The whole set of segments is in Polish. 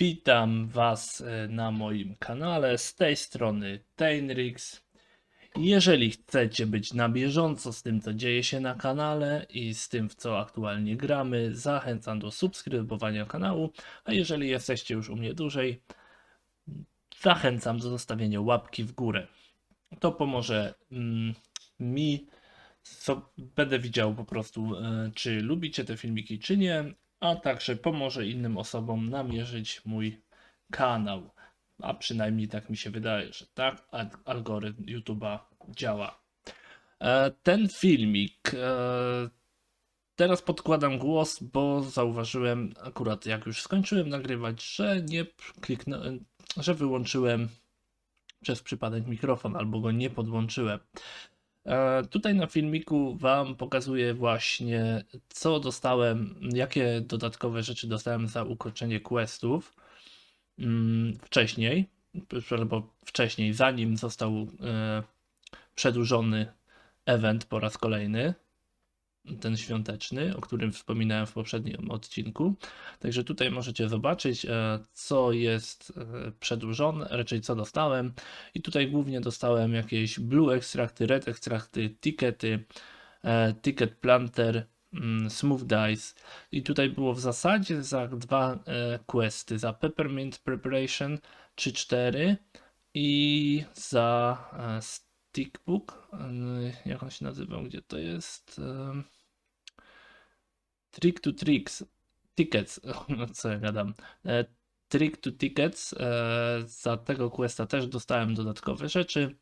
Witam Was e, na moim kanale. Z tej strony Tainrix. Jeżeli chcecie być na bieżąco z tym, co dzieje się na kanale i z tym, w co aktualnie gramy, zachęcam do subskrybowania kanału. A jeżeli jesteście już u mnie dłużej, zachęcam do zostawienia łapki w górę. To pomoże mm, mi. Co, będę widział po prostu, e, czy lubicie te filmiki, czy nie, a także pomoże innym osobom namierzyć mój kanał. A przynajmniej tak mi się wydaje, że tak al- algorytm YouTube'a działa. E, Ten filmik. e, Teraz podkładam głos, bo zauważyłem akurat jak już skończyłem nagrywać, że nie kliknąłem, że wyłączyłem przez przypadek mikrofon albo go nie podłączyłem. E, Tutaj na filmiku Wam pokazuję właśnie, co dostałem, jakie dodatkowe rzeczy dostałem za ukończenie questów mm, wcześniej, albo wcześniej, zanim został e, przedłużony event po raz kolejny, ten świąteczny, o którym wspominałem w poprzednim odcinku. Także tutaj możecie zobaczyć, e, co jest e, przedłużone, raczej co dostałem. I tutaj głównie dostałem jakieś blue ekstrakty, red ekstrakty, tickety, e, ticket planter, mm, smooth dice. I tutaj było w zasadzie za dwa questy, za peppermint preparation 3-4 i za stickbook, e, jak on się nazywał, gdzie to jest? E, trick to tricks, tickets, co ja gadam. E, Trick to Tickets. Za tego questa też dostałem dodatkowe rzeczy.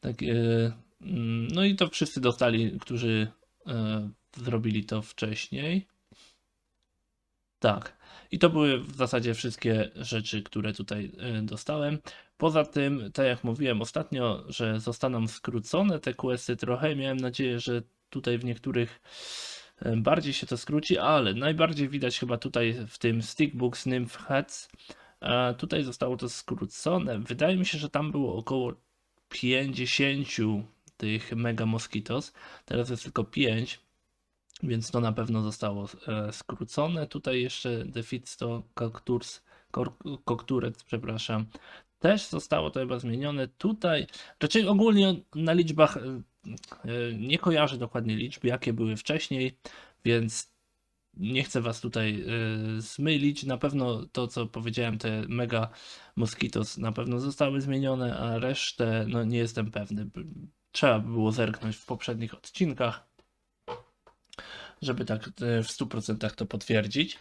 Tak, mm, no i to wszyscy dostali, którzy zrobili to wcześniej. Tak. I to były w zasadzie wszystkie rzeczy, które tutaj dostałem. Poza tym, tak jak mówiłem ostatnio, że zostaną skrócone te questy trochę. Miałem nadzieję, że tutaj w niektórych e, bardziej się to skróci, ale najbardziej widać chyba tutaj w tym Stickbooks Nymph Heads. Tutaj zostało to skrócone. Wydaje mi się, że tam było około 50 tych Mega Mosquitos. Teraz jest tylko 5, więc to na pewno zostało e, skrócone. Tutaj jeszcze Defeat to Cocturs, Cocturec, przepraszam. Też zostało to chyba zmienione. Tutaj raczej ogólnie na liczbach e, e, nie kojarzę dokładnie liczb, jakie były wcześniej, więc nie chcę was tutaj y, zmylić. Na pewno to, co powiedziałem, te mega mosquitos na pewno zostały zmienione, a resztę no nie jestem pewny. Trzeba by było zerknąć w poprzednich odcinkach, żeby tak w 100% to potwierdzić.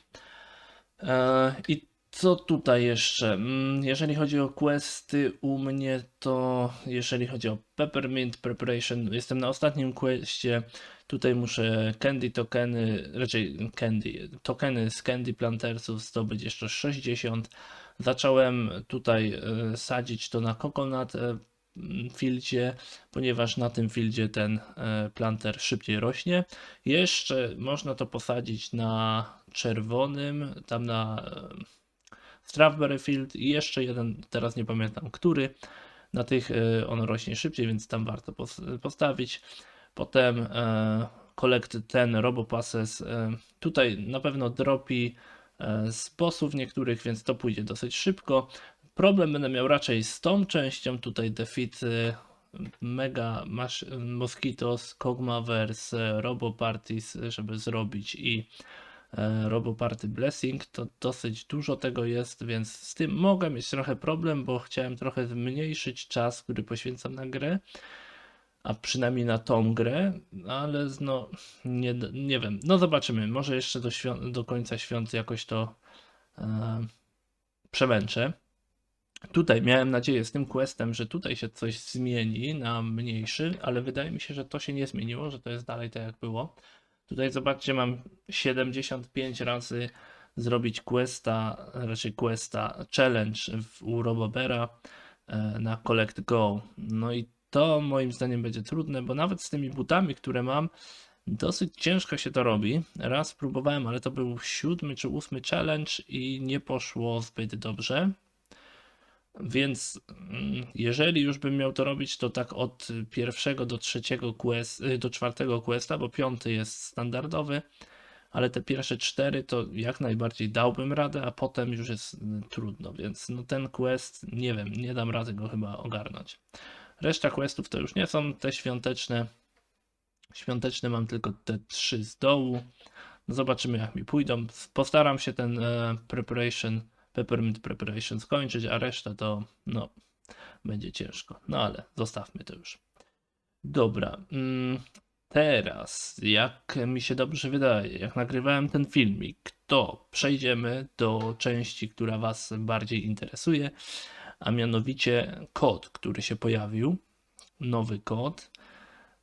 E, I co tutaj jeszcze? Mm, Jeżeli chodzi o questy u mnie, to jeżeli chodzi o Peppermint Preparation, jestem na ostatnim questie. Tutaj muszę candy tokeny, raczej candy, tokeny z candy plantersów zdobyć jeszcze 60. Zacząłem tutaj e, sadzić to na coconut e, m, fieldzie, ponieważ na tym fieldzie ten e, planter szybciej rośnie. Jeszcze można to posadzić na czerwonym, tam na Strawberry Field i jeszcze jeden, teraz nie pamiętam który. Na tych e, on rośnie szybciej, więc tam warto pos- postawić. Potem e, collect ten Robopasses. E, tutaj na pewno dropi bossów niektórych, więc to pójdzie dosyć szybko. Problem będę miał raczej z tą częścią. Tutaj defeat Mega Mosquitos, Kogmaverse, Robo Parties, żeby zrobić i Robo Party Blessing, to dosyć dużo tego jest, więc z tym mogę mieć trochę problem, bo chciałem trochę zmniejszyć czas, który poświęcam na grę, a przynajmniej na tą grę, ale no nie, nie wiem, no zobaczymy, może jeszcze do, do końca świąt jakoś to e, przemęczę. Tutaj miałem nadzieję z tym questem, że tutaj się coś zmieni na mniejszy, ale wydaje mi się, że to się nie zmieniło, że to jest dalej tak jak było. Tutaj zobaczcie, mam 75 razy zrobić questa, raczej questa challenge w, u Robobera e, na Collect Go. No i to moim zdaniem będzie trudne, bo nawet z tymi butami, które mam, dosyć ciężko się to robi. Raz próbowałem, ale to był siódmy czy ósmy challenge i nie poszło zbyt dobrze. Więc mm, jeżeli już bym miał to robić, to tak od pierwszego do trzeciego quest, y, do czwartego questa, bo piąty jest standardowy, ale te pierwsze cztery to jak najbardziej dałbym radę, a potem już jest y, trudno, więc no ten quest, nie wiem, nie dam rady go chyba ogarnąć. Reszta questów to już nie są te świąteczne. Świąteczne mam tylko te trzy z dołu. No zobaczymy jak mi pójdą. Postaram się ten e, preparation, peppermint preparation skończyć, a reszta to no będzie ciężko. No ale zostawmy to już. Dobra. Mm, teraz, jak mi się dobrze wydaje, jak nagrywałem ten filmik, to przejdziemy do części, która Was bardziej interesuje, a mianowicie kod, który się pojawił. Nowy kod.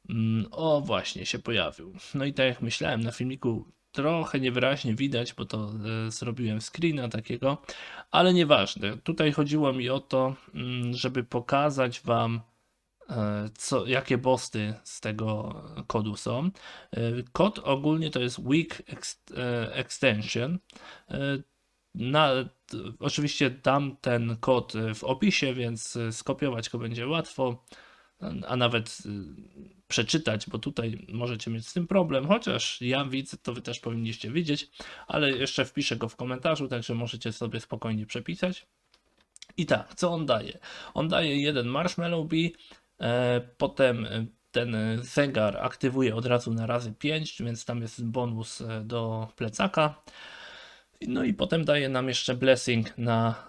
Mm, O, właśnie się pojawił. No i tak jak myślałem, na filmiku trochę niewyraźnie widać, bo to e, zrobiłem screena takiego, ale nieważne. Tutaj chodziło mi o to, mm, żeby pokazać Wam, e, co, jakie bossy z tego kodu są. E, Kod ogólnie to jest Weak ex, Extension. Na, oczywiście dam ten kod w opisie, więc skopiować go będzie łatwo, a nawet e, przeczytać, bo tutaj możecie mieć z tym problem, chociaż ja widzę, to wy też powinniście widzieć, ale jeszcze wpiszę go w komentarzu, także możecie sobie spokojnie przepisać. I tak, co on daje? On daje jeden Marshmallow Bee, e, potem ten zegar aktywuje od razu na razy 5, więc tam jest bonus e, do plecaka. No i potem daje nam jeszcze blessing na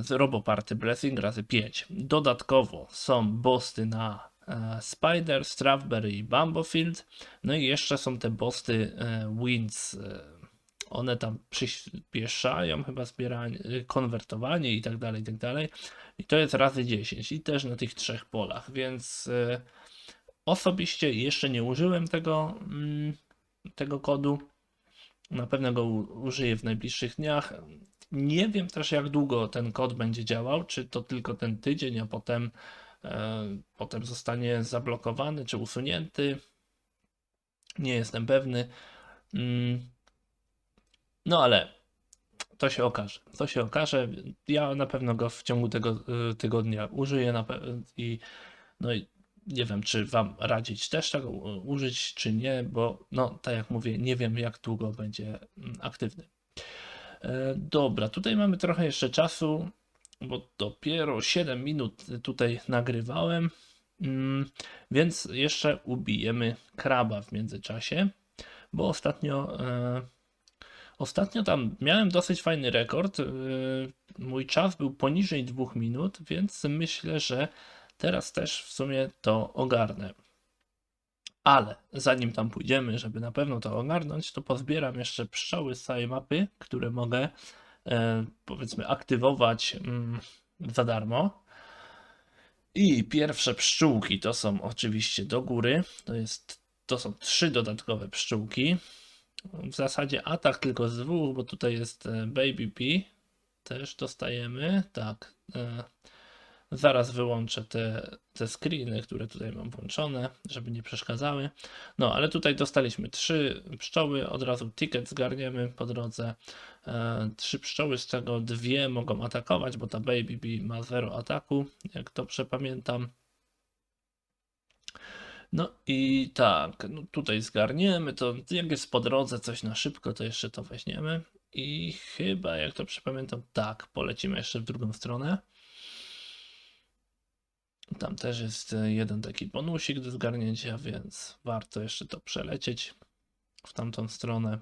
z Roboparty blessing razy 5. Dodatkowo są bossy na e, Spider, Strawberry i Bumblefield. No i jeszcze są te bossy e, Winds. E, one tam przyspieszają chyba zbieranie, e, konwertowanie i tak dalej, i tak dalej. I to jest razy 10 i też na tych trzech polach, więc e, osobiście jeszcze nie użyłem tego, mm, tego kodu. Na pewno go użyję w najbliższych dniach. Nie wiem też, jak długo ten kod będzie działał. Czy to tylko ten tydzień, a potem, e, potem zostanie zablokowany czy usunięty. Nie jestem pewny. Mm, No ale to się okaże. To się okaże. Ja na pewno go w ciągu tego y, tygodnia użyję i no i nie wiem, czy wam radzić też tego u- użyć, czy nie, bo no tak jak mówię, nie wiem jak długo będzie mm, aktywny. E, Dobra, tutaj mamy trochę jeszcze czasu, bo dopiero 7 minut tutaj nagrywałem, mm, więc jeszcze ubijemy kraba w międzyczasie, bo ostatnio e, Ostatnio tam miałem dosyć fajny rekord. yy, Mój czas był poniżej 2 minut, więc myślę, że teraz też w sumie to ogarnę. Ale zanim tam pójdziemy, żeby na pewno to ogarnąć, to pozbieram jeszcze pszczoły z całej mapy, które mogę e, powiedzmy aktywować mm, za darmo. I pierwsze pszczółki to są oczywiście do góry. To jest, to są trzy dodatkowe pszczółki. W zasadzie atak tylko z dwóch, bo tutaj jest e, Baby P. Też dostajemy. Tak. e, Zaraz wyłączę te, te screeny, które tutaj mam włączone, żeby nie przeszkadzały. No, ale tutaj dostaliśmy trzy pszczoły, od razu ticket zgarniemy po drodze. E, trzy pszczoły, z czego dwie mogą atakować, bo ta Baby Bee ma zero ataku, jak dobrze pamiętam. No i tak, no tutaj zgarniemy to, jak jest po drodze coś na szybko, to jeszcze to weźmiemy. I chyba, jak to przypamiętam, tak, polecimy jeszcze w drugą stronę. Tam też jest e, jeden taki bonusik do zgarnięcia, więc warto jeszcze to przelecieć w tamtą stronę.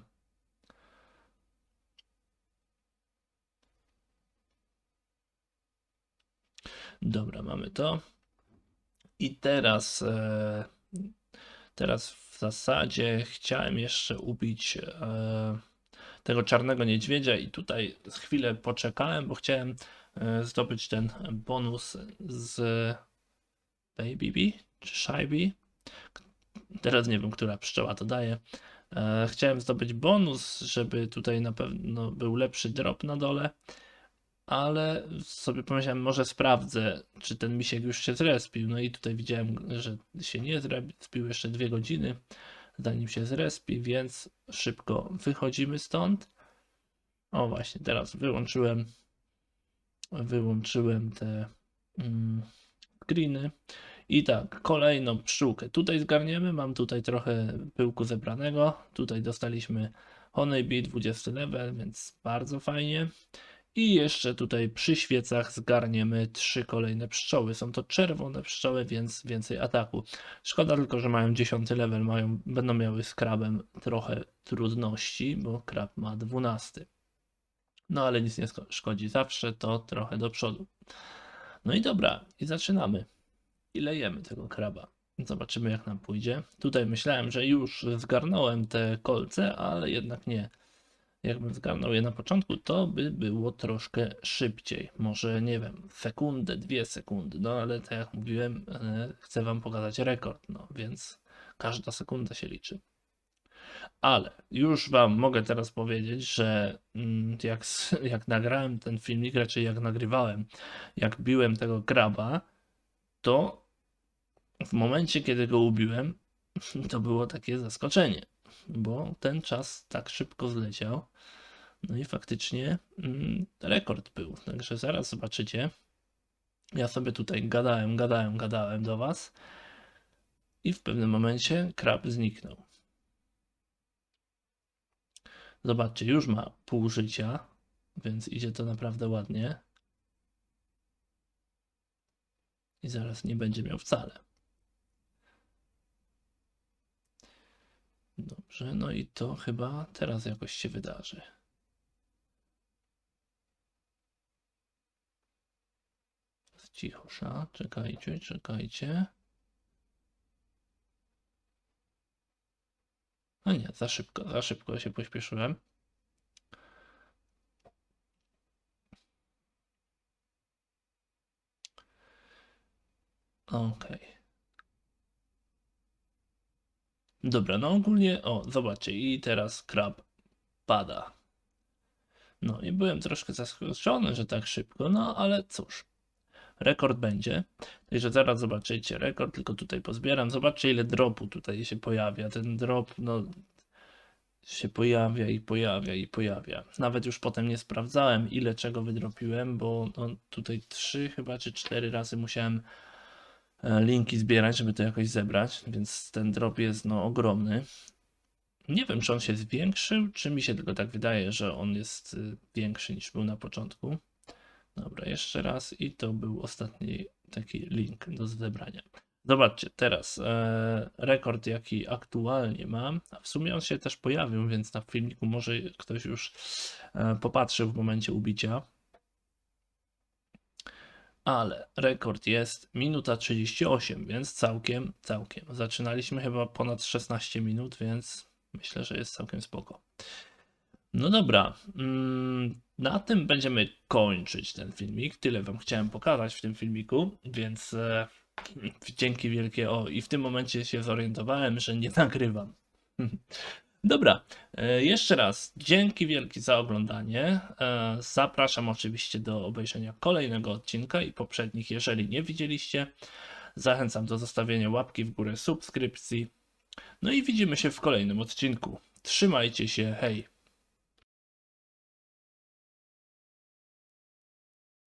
Dobra, mamy to. I teraz, e, teraz w zasadzie chciałem jeszcze ubić e, tego czarnego niedźwiedzia i tutaj chwilę poczekałem, bo chciałem zdobyć ten bonus z Baby czy Shy Bee. Teraz nie wiem, która pszczoła to daje. E, Chciałem zdobyć bonus, żeby tutaj na pewno był lepszy drop na dole, ale sobie pomyślałem, może sprawdzę, czy ten misiek już się zrespił. No i tutaj widziałem, że się nie zrespił jeszcze dwie godziny, zanim się zrespi, więc szybko wychodzimy stąd. O właśnie, teraz wyłączyłem wyłączyłem te mm, screeny. I tak, kolejną pszczółkę tutaj zgarniemy. Mam tutaj trochę pyłku zebranego. Tutaj dostaliśmy Honeybee 20 level, więc bardzo fajnie. I jeszcze tutaj przy świecach zgarniemy trzy kolejne pszczoły. Są to czerwone pszczoły, więc więcej ataku. Szkoda tylko, że mają 10 level, mają, będą miały z krabem trochę trudności, bo krab ma 12. No ale nic nie szkodzi, zawsze to trochę do przodu. No i dobra, i zaczynamy. I lejemy tego kraba. Zobaczymy jak nam pójdzie. Tutaj myślałem, że już zgarnąłem te kolce, ale jednak nie. Jakbym zgarnął je na początku, to by było troszkę szybciej. Może nie wiem, sekundę, dwie sekundy. No ale tak jak mówiłem, e, chcę wam pokazać rekord, no więc każda sekunda się liczy. Ale już wam mogę teraz powiedzieć, że mm, jak, jak nagrałem ten filmik, raczej jak nagrywałem, jak biłem tego kraba, to w momencie, kiedy go ubiłem, to było takie zaskoczenie, bo ten czas tak szybko zleciał. No i faktycznie mm, rekord był. Także zaraz zobaczycie. Ja sobie tutaj gadałem, gadałem, gadałem do Was i w pewnym momencie krab zniknął. Zobaczcie, już ma pół życia, więc idzie to naprawdę ładnie. I zaraz nie będzie miał wcale. Dobrze, no i to chyba teraz jakoś się wydarzy. Cichosza, czekajcie, czekajcie. A nie, za szybko, za szybko się pośpieszyłem. Okej. Dobra, no ogólnie, o, zobaczcie, i teraz krab pada. No i byłem troszkę zaskoczony, że tak szybko, no ale cóż, rekord będzie. Także zaraz zobaczycie rekord, tylko tutaj pozbieram. Zobaczcie ile dropu tutaj się pojawia. Ten drop, no, się pojawia i pojawia i pojawia. Nawet już potem nie sprawdzałem ile czego wydropiłem, bo no, tutaj trzy chyba czy cztery razy musiałem e, linki zbierać, żeby to jakoś zebrać, więc ten drop jest no ogromny. Nie wiem, czy on się zwiększył, czy mi się tylko tak wydaje, że on jest y, większy niż był na początku. Dobra, jeszcze raz i to był ostatni taki link do zebrania. Zobaczcie, teraz e, rekord jaki aktualnie mam, w sumie on się też pojawił, więc na filmiku może ktoś już e, popatrzył w momencie ubicia. Ale rekord jest minuta 38, więc całkiem, całkiem. Zaczynaliśmy chyba ponad 16 minut, więc myślę, że jest całkiem spoko. No dobra, mm, na tym będziemy kończyć ten filmik. Tyle Wam chciałem pokazać w tym filmiku, więc e, dzięki wielkie. O, i w tym momencie się zorientowałem, że nie nagrywam. Dobra, e, jeszcze raz dzięki wielkie za oglądanie. E, Zapraszam oczywiście do obejrzenia kolejnego odcinka i poprzednich, jeżeli nie widzieliście. Zachęcam do zostawienia łapki w górę, subskrypcji. No i widzimy się w kolejnym odcinku. Trzymajcie się, hej!